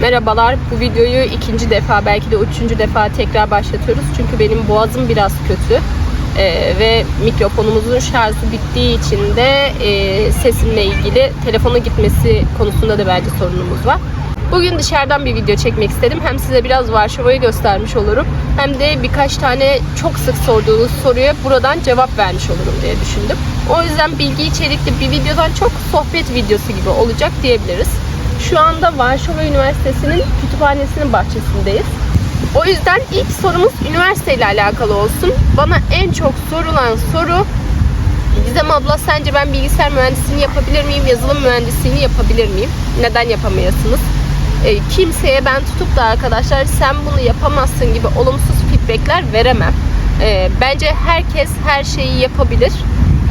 Merhabalar. Bu videoyu ikinci defa belki de üçüncü defa tekrar başlatıyoruz. Çünkü benim boğazım biraz kötü. Ee, ve mikrofonumuzun şarjı bittiği için de e, sesimle ilgili telefona gitmesi konusunda da bence sorunumuz var. Bugün dışarıdan bir video çekmek istedim. Hem size biraz Varşova'yı göstermiş olurum. Hem de birkaç tane çok sık sorduğunuz soruya buradan cevap vermiş olurum diye düşündüm. O yüzden bilgi içerikli bir videodan çok sohbet videosu gibi olacak diyebiliriz. Şu anda Varşova Üniversitesi'nin kütüphanesinin bahçesindeyiz. O yüzden ilk sorumuz üniversiteyle alakalı olsun. Bana en çok sorulan soru Gizem abla sence ben bilgisayar mühendisliğini yapabilir miyim, yazılım mühendisliğini yapabilir miyim? Neden yapamayasınız? E, kimseye ben tutup da arkadaşlar sen bunu yapamazsın gibi olumsuz feedbackler veremem. E, bence herkes her şeyi yapabilir.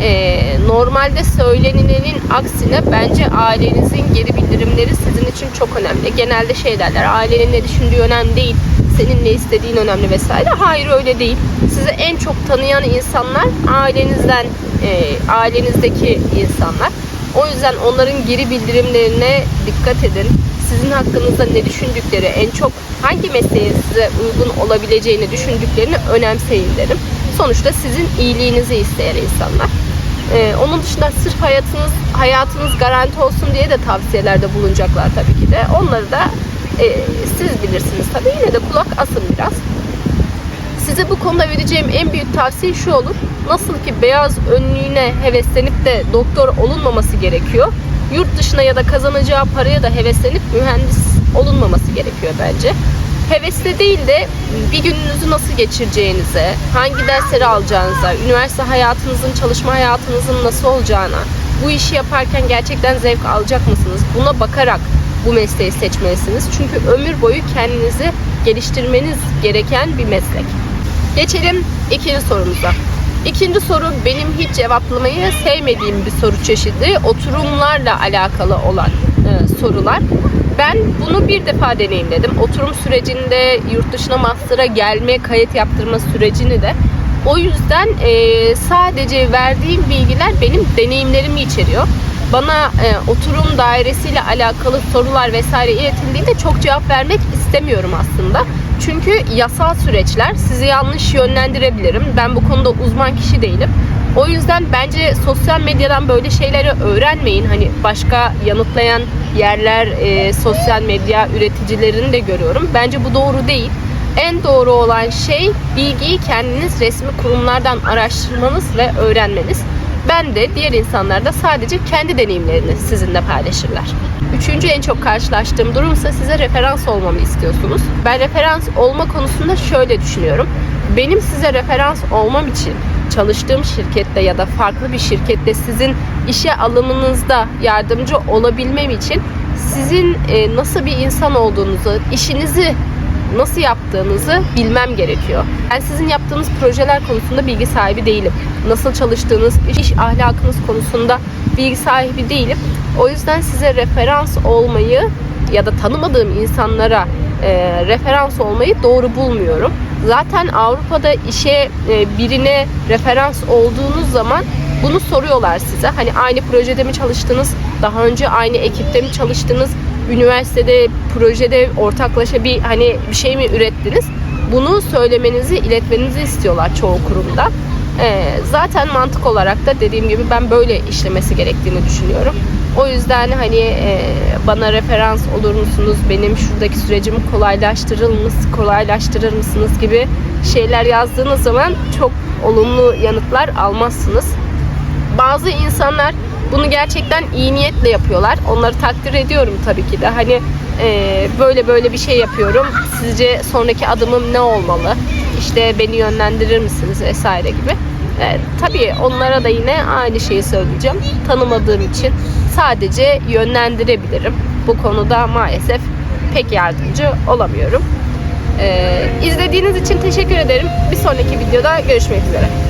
E, normalde söylenilenin aksine bence ailenizin geri bildirimleri sizin için çok önemli. Genelde şey derler ailenin ne düşündüğü önemli değil senin ne istediğin önemli vesaire. Hayır öyle değil. Sizi en çok tanıyan insanlar ailenizden, e, ailenizdeki insanlar. O yüzden onların geri bildirimlerine dikkat edin. Sizin hakkınızda ne düşündükleri, en çok hangi mesleğin size uygun olabileceğini düşündüklerini önemseyin derim. Sonuçta sizin iyiliğinizi isteyen insanlar. Ee, onun dışında sırf hayatınız hayatınız garanti olsun diye de tavsiyelerde bulunacaklar tabii ki de. Onları da e, siz bilirsiniz tabii. Yine de kulak asın biraz. Size bu konuda vereceğim en büyük tavsiye şu olur. Nasıl ki beyaz önlüğüne heveslenip de doktor olunmaması gerekiyor. Yurt dışına ya da kazanacağı paraya da heveslenip mühendis olunmaması gerekiyor bence. Hevesle değil de bir gününüzü nasıl geçireceğinize, hangi dersleri alacağınıza, üniversite hayatınızın, çalışma hayatınızın nasıl olacağına, bu işi yaparken gerçekten zevk alacak mısınız? Buna bakarak bu mesleği seçmelisiniz. Çünkü ömür boyu kendinizi geliştirmeniz gereken bir meslek. Geçelim ikinci sorumuza. İkinci soru benim hiç cevaplamayı sevmediğim bir soru çeşidi. Oturumlarla alakalı olan e, sorular. Ben bunu bir defa deneyimledim. Oturum sürecinde yurt dışına master'a gelme, kayıt yaptırma sürecini de. O yüzden e, sadece verdiğim bilgiler benim deneyimlerimi içeriyor. Bana e, oturum dairesiyle alakalı sorular vesaire iletildiğinde çok cevap vermek istemiyorum aslında. Çünkü yasal süreçler sizi yanlış yönlendirebilirim. Ben bu konuda uzman kişi değilim. O yüzden bence sosyal medyadan böyle şeyleri öğrenmeyin. Hani başka yanıtlayan yerler, e, sosyal medya üreticilerini de görüyorum. Bence bu doğru değil. En doğru olan şey bilgiyi kendiniz resmi kurumlardan araştırmanız ve öğrenmeniz. Ben de diğer insanlar da sadece kendi deneyimlerini sizinle paylaşırlar. Üçüncü en çok karşılaştığım durumsa size referans olmamı istiyorsunuz. Ben referans olma konusunda şöyle düşünüyorum. Benim size referans olmam için çalıştığım şirkette ya da farklı bir şirkette sizin işe alımınızda yardımcı olabilmem için sizin e, nasıl bir insan olduğunuzu, işinizi nasıl yaptığınızı bilmem gerekiyor. Ben sizin yaptığınız projeler konusunda bilgi sahibi değilim. Nasıl çalıştığınız, iş ahlakınız konusunda bilgi sahibi değilim. O yüzden size referans olmayı ya da tanımadığım insanlara e, referans olmayı doğru bulmuyorum. Zaten Avrupa'da işe e, birine referans olduğunuz zaman bunu soruyorlar size. Hani aynı projede mi çalıştınız? Daha önce aynı ekipte mi çalıştınız? üniversitede projede ortaklaşa bir hani bir şey mi ürettiniz? Bunu söylemenizi, iletmenizi istiyorlar çoğu kurumda. Ee, zaten mantık olarak da dediğim gibi ben böyle işlemesi gerektiğini düşünüyorum. O yüzden hani e, bana referans olur musunuz? Benim şuradaki sürecimi kolaylaştırır mısınız, kolaylaştırır mısınız gibi şeyler yazdığınız zaman çok olumlu yanıtlar almazsınız. Bazı insanlar bunu gerçekten iyi niyetle yapıyorlar. Onları takdir ediyorum tabii ki de. Hani e, böyle böyle bir şey yapıyorum. Sizce sonraki adımım ne olmalı? İşte beni yönlendirir misiniz vesaire gibi. E, tabii onlara da yine aynı şeyi söyleyeceğim. Tanımadığım için sadece yönlendirebilirim. Bu konuda maalesef pek yardımcı olamıyorum. E, izlediğiniz için teşekkür ederim. Bir sonraki videoda görüşmek üzere.